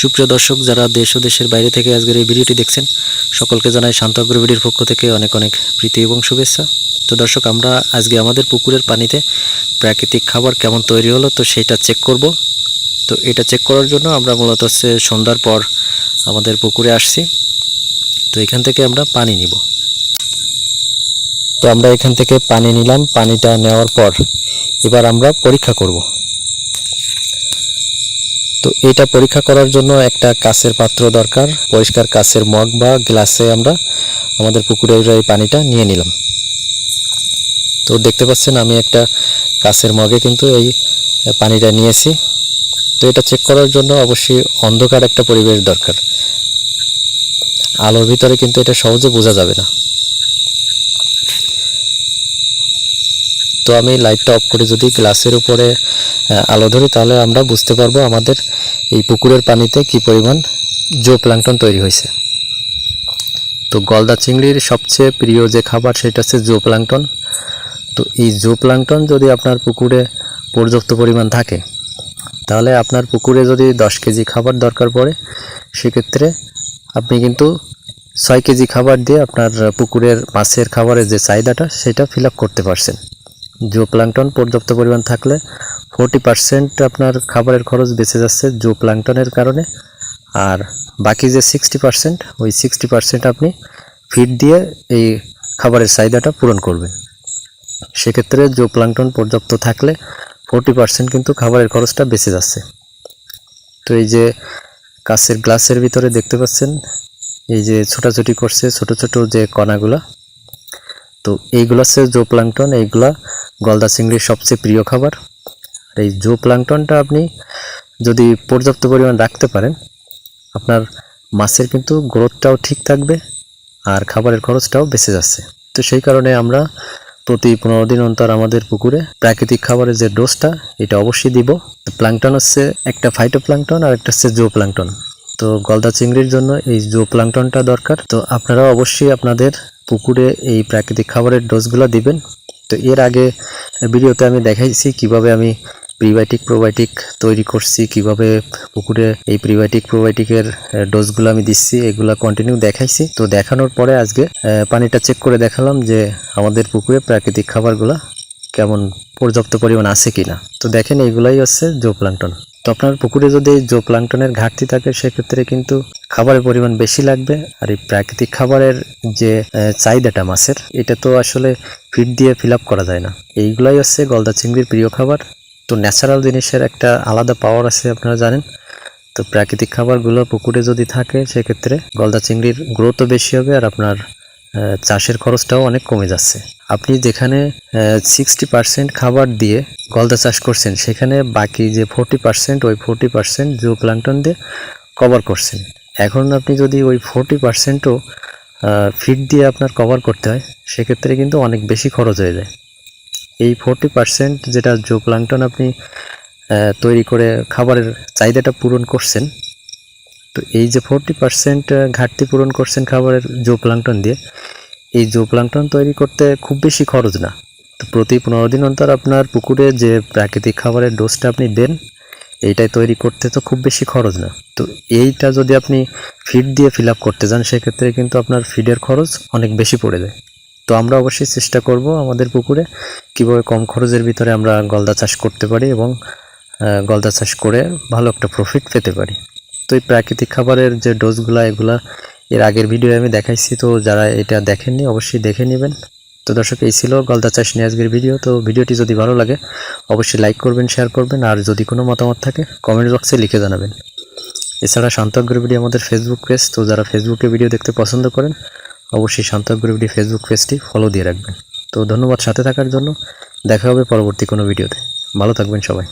সুপ্রিয় দর্শক, যারা দেশ ও দেশের বাইরে থেকে আজকের এই ভিডিওটি দেখছেন, সকলকে জানাই শান্ত ভিডিওর পক্ষ থেকে অনেক অনেক প্রীতি এবং শুভেচ্ছা। তো দর্শক, আমরা আজকে আমাদের পুকুরের পানিতে প্রাকৃতিক খাবার কেমন তৈরি হলো, তো সেটা চেক করব। তো এটা চেক করার জন্য আমরা মূলত হচ্ছে সন্ধ্যার পর আমাদের পুকুরে আসছি। তো এখান থেকে আমরা পানি নিব। তো আমরা এখান থেকে পানি নিলাম, পানিটা নেওয়ার পর এবার আমরা পরীক্ষা করব। তো এটা পরীক্ষা করার জন্য একটা কাচের পাত্র দরকার, পরিষ্কার কাছের মগ বা গ্লাসে আমরা আমাদের পুকুরের এই পানিটা নিয়ে নিলাম। তো দেখতে পাচ্ছেন আমি একটা কাছের মগে কিন্তু এই পানিটা নিয়েছি। তো এটা চেক করার জন্য অবশ্যই অন্ধকার একটা পরিবেশ দরকার। আলোর ভিতরে কিন্তু এটা সহজে বোঝা যাবে না। তো আমি লাইটটা অফ করে। যদি গ্লাসের উপরে আলো ধরি, তাহলে আমরা বুঝতে পারব আমাদের এই পুকুরের পানিতে কি পরিমাণ জো প্লাঙ্কটন তৈরি হয়েছে। তো গলদা চিংড়ির সবচেয়ে প্রিয় যে খাবার, সেটা হচ্ছে জো প্লাঙ্কটন তো এই জো প্লাঙ্কটন যদি আপনার পুকুরে পর্যাপ্ত পরিমাণ থাকে, তাহলে আপনার পুকুরে যদি দশ কেজি খাবার দরকার পড়ে, সেক্ষেত্রে আপনি কিন্তু ছয় কেজি খাবার দিয়ে আপনার পুকুরের মাছের খাবারের যে চাহিদাটা, সেটা ফিল করতে পারছেন। জো প্লাঙ্কটন পর্যাপ্ত পরিমাণ থাকলে ফোরটি পার্সেন্ট আপনার খাবারের খরচ বেঁচে যাচ্ছে জো প্লাঙ্কটনের কারণে। আর বাকি যে সিক্সটি পার্সেন্ট ওই সিক্সটি পার্সেন্ট আপনি ফিড দিয়ে এই খাবারের চাহিদাটা পূরণ করবেন। সেক্ষেত্রে জো প্লাঙ্কটন পর্যাপ্ত থাকলে ফোরটি পার্সেন্ট কিন্তু খাবারের খরচটা বেঁচে যাচ্ছে। তো এই যে কাছের গ্লাসের ভিতরে দেখতে পাচ্ছেন, এই যে ছোটাছুটি করছে ছোট ছোট যে কণাগুলা। তো এইগুলো হচ্ছে জো প্লাঙ্কটন এইগুলা গলদা চিংড়ির সবচেয়ে প্রিয় খাবার। আর এই জো প্লাঙ্কটনটা আপনি যদি পর্যাপ্ত পরিমাণ রাখতে পারেন, আপনার মাছের কিন্তু গ্রোথটাও ঠিক থাকবে আর খাবারের খরচটাও বেঁচে যাচ্ছে। তো সেই কারণে আমরা প্রতি পনেরো দিন অন্তর আমাদের পুকুরে প্রাকৃতিক খাবারের যে ডোজটা, এটা অবশ্যই দিব। প্লাঙ্কটন হচ্ছে একটা ফাইটো প্লাঙ্কটন আর একটা হচ্ছে জো প্লাঙ্কটন তো গলদা চিংড়ির জন্য এই জো প্লাঙ্কটনটা দরকার। তো আপনারা অবশ্যই আপনাদের পুকুরে এই প্রাকৃতিক খাবারের ডোজগুলো দিবেন। তো এর আগে ভিডিওতে আমি দেখাইছি কীভাবে আমি প্রিবায়োটিক প্রোবায়োটিক তৈরি করছি, কীভাবে পুকুরে এই প্রিবায়োটিক প্রোবায়োটিকের ডোজগুলো আমি দিচ্ছি, এগুলো কন্টিনিউ দেখাইছি। তো দেখানোর পরে আজকে পানিটা চেক করে দেখালাম যে আমাদের পুকুরে প্রাকৃতিক খাবারগুলো কেমন পর্যাপ্ত পরিমাণ আছে কিনা। তো দেখেন এইগুলাই হচ্ছে জো প্লাঙ্কটন তো আপনার পুকুরে যদি প্লাঙ্কটনের ঘাটতি থাকে, সেক্ষেত্রে কিন্তু খাবারের পরিমাণ বেশি লাগবে। আর এই প্রাকৃতিক খাবারের যে চাহিদাটা মাছের, এটা তো আসলে ফিড দিয়ে ফিল করা যায় না। এইগুলাই হচ্ছে গলদা চিংড়ির প্রিয় খাবার। তো ন্যাচারাল জিনিসের একটা আলাদা পাওয়ার আছে, আপনারা জানেন। তো প্রাকৃতিক খাবারগুলো পুকুরে যদি থাকে, সেক্ষেত্রে গলদা চিংড়ির গ্রোথও বেশি হবে, আর আপনার চাষের খরচটাও অনেক কমে যাচ্ছে। আপনি যেখানে সিক্সটি পার্সেন্ট খাবার দিয়ে গলদা চাষ করছেন, সেখানে বাকি যে ফোরটি পার্সেন্ট ওই ফোরটি পার্সেন্ট জো প্লান্টন দিয়ে কভার করছেন। এখন আপনি যদি ওই ফোরটি পার্সেন্টও ফিড দিয়ে আপনার কভার করতে হয়, সেক্ষেত্রে কিন্তু অনেক বেশি খরচ হয়ে যায়। এই ফোরটি পার্সেন্ট যেটা জো প্লাঙ্কটন আপনি তৈরি করে খাবারের চাহিদাটা পূরণ করছেন তো এই যে ফোরটি পার্সেন্ট ঘাটতি পূরণ করছেন খাবারের জো প্লাঙ্কটন দিয়ে, এই জো প্লাঙ্কটন তৈরি করতে খুব বেশি খরচ না। তো প্রতি পনেরো দিন অন্তর আপনার পুকুরে যে প্রাকৃতিক খাবারের ডোজটা আপনি দেন, এইটাই তৈরি করতে তো খুব বেশি খরচ না। তো এইটা যদি আপনি ফিড দিয়ে ফিল আপ করতে যান, সেক্ষেত্রে কিন্তু আপনার ফিডের খরচ অনেক বেশি পড়ে যায়। তো আমরা অবশ্যই চেষ্টা করব আমাদের পুকুরে কীভাবে কম খরচের ভিতরে আমরা গলদা চাষ করতে পারি এবং গলদা চাষ করে ভালো একটা প্রফিট পেতে পারি। তো এই প্রাকৃতিক খাবারের যে ডোজগুলো, এগুলা, এর আগের ভিডিও আমি দেখাইছি। তো যারা এটা দেখেননি, অবশ্যই দেখে নেবেন। তো দর্শক, এই ছিল গলদা চাষ নিয়ে আজকের ভিডিও। তো ভিডিওটি যদি ভালো লাগে, অবশ্যই লাইক করবেন, শেয়ার করবেন। আর যদি কোনো মতামত থাকে, কমেন্ট বক্সে লিখে জানাবেন। এছাড়া শান্তগ্র ভিডিও আমাদের ফেসবুক পেজ তো যারা ফেসবুকে ভিডিও দেখতে পছন্দ করেন, অবশ্যই শান্তগ্র ভিডিও ফেসবুক পেজটি ফলো দিয়ে রাখবেন। তো ধন্যবাদ সাথে থাকার জন্য। দেখা হবে পরবর্তী কোনো ভিডিওতে। ভালো থাকবেন সবাই।